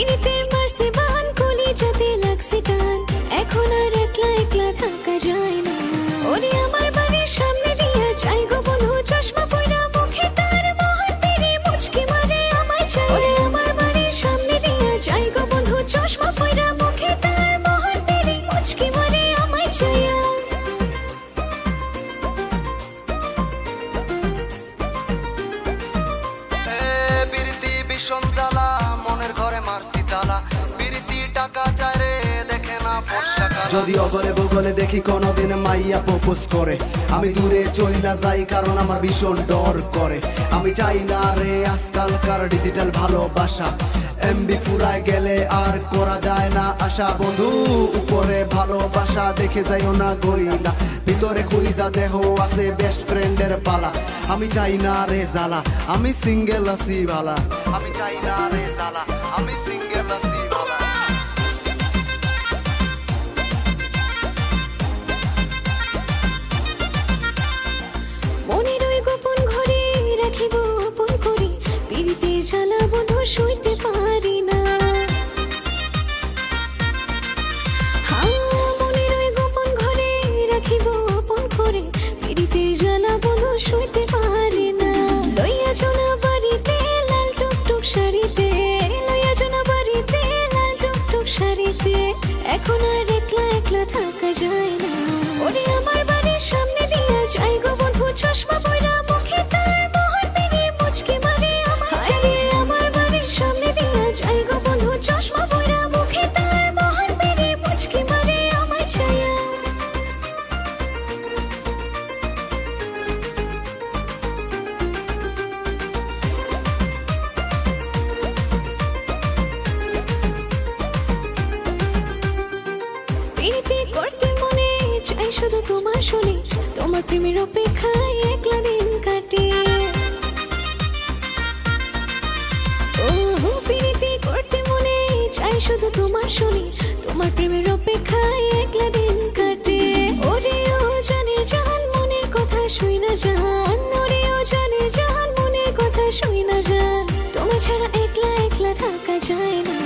মিনিতের মারছে বান কলি যাতে লাগছে টান এখন আর একলা একলা থাকা যায় না। ওরে আমার বাড়ির সামনে দিয়া যাই গো বন্ধু, চশমা পয়না মুখে তার মহান পেরে মুচকি মারে আমায় চাই। ওরে আমার বাড়ির সামনে দিয়া যাই গো বন্ধু, চশমা পয়না মুখে তার মহান পেরে মুচকি মারে আমায় চাই। সন্ধ্যালা মনের ঘরে যদি অগলে বগলে দেখি কোনোদিন মাইয়া প্রপোজ করে, আমি দূরে চইলা যাই কারণ আমার ভীষণ ডর করে। আমি চাই না রে, আজকালকার ডিজিটাল ভালোবাসা। এমবি ফুরায় গেলে আর করা যায় না আশা। বন্ধু, উপরে ভালোবাসা দেখে যাইও না গইলা ভিতরে খুলিজা দেহ আছে বেস্ট ফ্রেন্ডের পালা। আমি চাই না রে জ্বালা, আমি সিঙ্গেল আছি ভালা আমি চাই না রে জ্বালা, আমি সিঙ্গেল একলা একলা থাকা যায় না। ওরে আমার শুধু তোমার শুনে তোমার প্রেমের অপেক্ষায় একলা দিন কাটে। ও প্রীতি করতে মনে চাই শুধু তোমার শুনে তোমার প্রেমের অপেক্ষায় একলা দিন কাটে। ওরে ও জানে জান মনের কথা শুই না জান ওরে ও জানে জান মনের কথা শুই না জান তোমার ছাড়া একলা একলা থাকা যায় না।